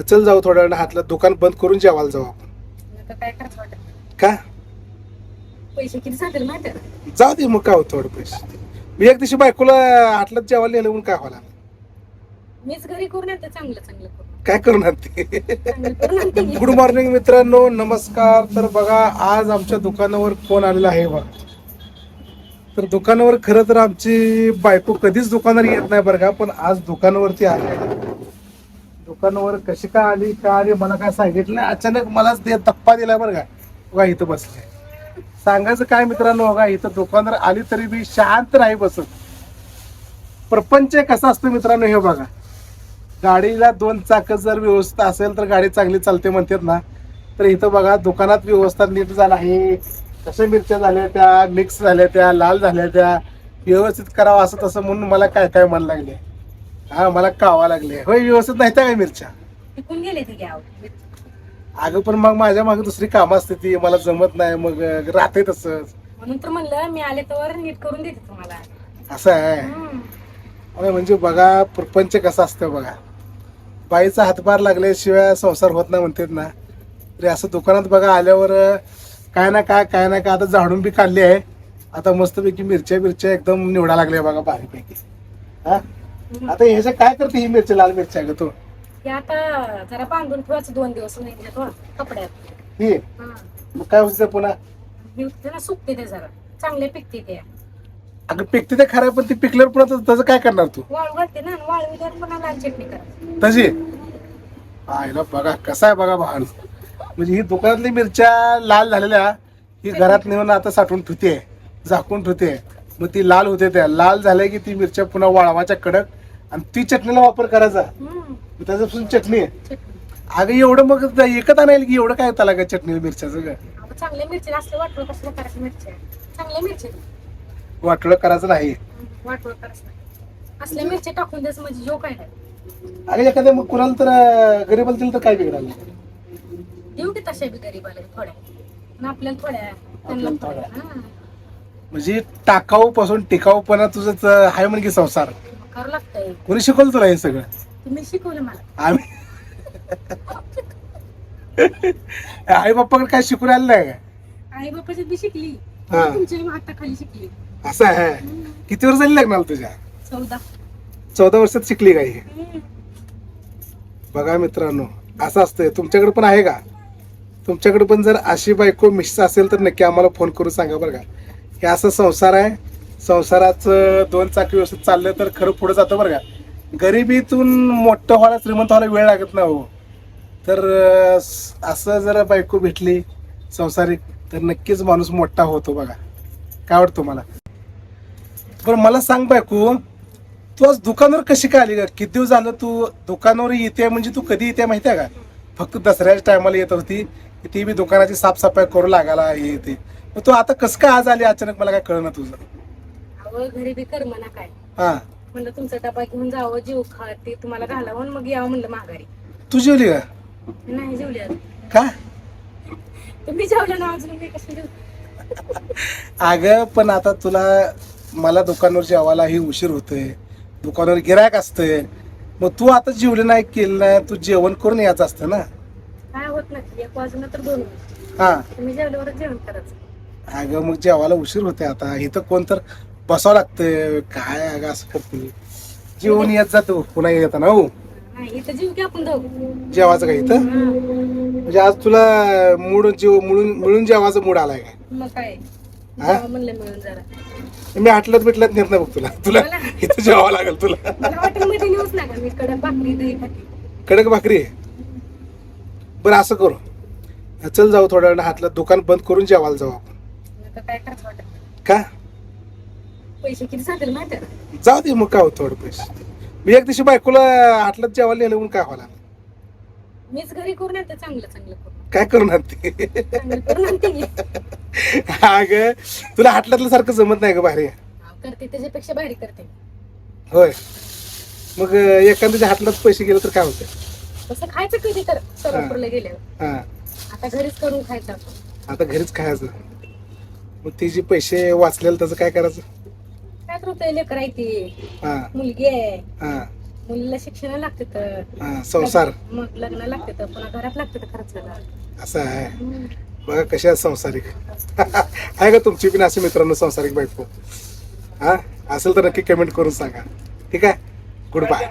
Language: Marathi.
चल जाऊ थोड्या वेळ हातला दुकान बंद करून जेवायला जाऊ आपण. आता काय करायचं वाटत का? पैसे किती जातील माहिती आहे का? जाऊ दे मग काय होतं थोडं पैसे? मी एक दिवशी बायकोला हाटलात जेवायला नेलं म्हणून काय व्हायला मीच घरी करून येते चांगलं चांगलं करून. काय करणार ते चांगलं करून आणते की. गुड मॉर्निंग मित्रांनो नमस्कार. तर बघा आज आमच्या दुकानावर फोन आलेला आहे बघा. तर दुकानावर खरं तर आमची बायको कधीच दुकानावर येत नाही बरं का पण आज दुकानावरती आली दुकानावर कशी का आली का आली मला काय सांगितलं नाही. अचानक मलाच ते तप्पा दिला बरं का. बघा इथं बसले. सांगायचं काय मित्रांनो बघा इथं दुकानावर आली तरी मी शांत नाही बसत. प्रपंच कसा असतो मित्रांनो हे बघा. गाडीला दोन चाक जर व्यवस्था असेल तर गाडी चांगली चालते म्हणतात ना. तर इथं बघा दुकानात व्यवस्था नीट झाला आहे. कशा मिरच्या झाल्या त्या मिक्स झाल्या त्या लाल झाल्या त्या व्यवस्थित करावं असं तसं म्हणून मला काय काय म्हणायला लागले. हा मला कावा लागले. होय व्यवस्थित नाही त्या काय मिरच्या? टिकून गेले ते घ्याव अगं पण मग माझ्या मागे दुसरी कामं असते ती. मला जमत नाही. मग राहते तसंच. म्हणून तर म्हणलं मी आले तर नीट करून देते तुम्हाला. असं आहे? हम्म. अरे म्हणजे बघा प्रपंच कसा असतं बघा. बाईचा हातभार लागल्याशिवाय संसार होत नाही म्हणतात ना. तरी असं दुकानात बघा आल्यावर काय ना काय काय ना काय आता झाडून बी काढली आहे. आता मस्तपैकी मिरच्या बिरच्या एकदम निवडा लागल्या बघा बारीपैकी. हा? आता ह्याच्या काय करते ही मिरची लाल मिरच्या ग तू? हे आता जरा बांधून ठेवायचं दोन दिवस नाही दिले कपड्यात. ही? हा. मग काय होतं पुन्हा? हे सुकते ते जरा. चांगले पिकते ते. अगं पिकते ते खरं पण ती पिकल्यावर पुन्हा तसं- तसं काय करणार तू? वाळू घालते ना वाळू पुन्हा लाल चटणी करायची तशी? आईला बघा कसा आहे बघा भान. म्हणजे ही दुकानातली मिरच्या लाल झालेल्या ही घरात नेऊन आता साठवून ठेवते. झाकून ठेवते. मग ती लाल होते त्या. लाल झाल्या की ती मिरच्या पुन्हा वाळवाच्या कडक आणि ती चटणीला वापर करायचा. मग त्याच्यापासून चटणी आहे. अगं एवढं मग द- एकत आणायला की एवढं काय त्याला का चटणी मिरच्याचं ग? आता चांगले मिरची असले वाटलं करायचं मिरच्या चांगल्या मिरची. वाटोळं करायचं नाही. करायचं नाही. असल्या मिरच्या टाकून द्यायचं म्हणजे जो काय नाही. अगं एखाद्या मग कुणाला तर अं, गरीबाला दिलं तर काय बिघडाल देऊ की तशा बी गरीबाला थोड्या. आपल्याला थोड्या त्यांना आपल्याला थोड्या. थोड्या. हा. म्हणजे टाकाऊ पासून टिकाऊपणा तुझंच अं, आहे म्हणजे संसार. मग करावं कोणी शिकवलं तुला हे सगळं? तुम्ही शिकवलं मला. आम्ही? आई बाप्पाकडे काय शिकून आलं नाही का? आई बापाच्यात बी शिकली. हा. तुमच्या हाताखाली शिकली. असं आहे किती वर्ष झाली लग्नाला तुझ्या? चौदा. चौदा वर्षात शिकली काय हम्म. बघा मित्रांनो असं असतंय. तुमच्याकडे पण आहे का? तुमच्याकडे पण जर अशी बायको मिस असेल तर नक्की आम्हाला फोन करून सांगा बरं का. हे असं संसार आहे. संसाराचं दोन चाकी व्यवस्थित चाललं तर खरं पुढे जातं बरं का. गरिबीतून मोठं व्हायला श्रीमंत व्हायला वेळ लागत ना हो. तर असं जर बायको भेटली संसारिक तर नक्कीच माणूस मोठा होतो बघा. काय वाटतं मला बरं मला सांग बायको तू आज दुकानावर कशी काय आली का किती दिवस झालं तू दुकानावर येते म्हणजे तू कधी येते माहिती आहे का? फक्त दसऱ्याच्या टायमाला येत होती ती बी दुकानाची साफसफाई करू लागायला येते. मग तू आता कसं काय आज आली? अचानक मला काय कळलं तुझं. अहो घरी बी कर म्हणा काय. हा. म्हणलं तुमचा डबा घेऊन जावं जीव खा ते तुम्हाला घालावं आणि मग यावं म्हणलं माघारी. तू जेवली का? नाही जेवली अजून. का? तुम्ही जेवलं ना अजून मी कसं जेवू? अगं पण आता तुला मला दुकानावर जेवायला ही उशीर होतोय. दुकानावर गिरायक असतंय. मग तू आता जेवली नाही केलं नाही तू जेवण करून यायचं असतं ना? काय होत नाही एक वाजून तर दोन वाजून. हा. तुम्ही जेवल्यावरच जेवण करायचं. अगं मग जेवायला उशीर होते आता. इथं कोण तर बसावं लागतंय. काय अगं असं करते जेवण येत जातो पुन्हा हो. इथं जीव की आपण जाऊ जेवायचं का इथं? म्हणजे आज तुला मूड जीव मिळून मिळून जेवायचा मूड आलाय काय? मग काय? हा? जावं म्हणलं मिळून जरा. मी आटलत बिटलत नेत नाही बघ तुला. तुला इथं जेवावं लागेल तुला. मला हॉटेलमध्ये नेऊच नका मी कडक भाकरी दही खाते कडक भाकरी? आहे बरं असं करू. चल जाऊ थोड्या वेळ हातला. दुकान बंद करून जेवायला जाऊ आपण. आता काय करायचं वाटत? का? पैसे किती जातील माहिती आहे का? जाऊ दे मग काय होतं थोडं पैसे. मी एक दिवशी बायकोला हातलात जेवायला नेलं म्हणून काय व्हायला मीच घरी करून येते चांगलं चांगलं करून. काय करणार ते चांगलं करून आणते की अगं तुला हाटल्यातलं सारखं जमत नाही ग हा, करते त्याच्यापेक्षा भारी करते होय. मग एखाद्याच्या हातलात पैसे गेले तर काय होतं तसं खायचं कधी तर सोलापूरला गेल्यावर. हा. आता घरीच करून खायचं आपण. आता घरीच खायचं. मग ते जे पैसे वाचलेलं त्याचं काय करायचं? काय रुपये लेकर आहे ती. हा. मुलगी आहे. हा. मुलीला शिक्षण लागते तर. हा, संसार. मग लग्न लागते तर पुन्हा घरात लागते तर खर्चाला असं आहे. हम्म. बघा कशी आहे संसारिक. आहे का तुमची पण असे मित्रांनो संसारिक बायको? हा? असेल तर नक्की कमेंट करून सांगा. ठीक आहे? Good bye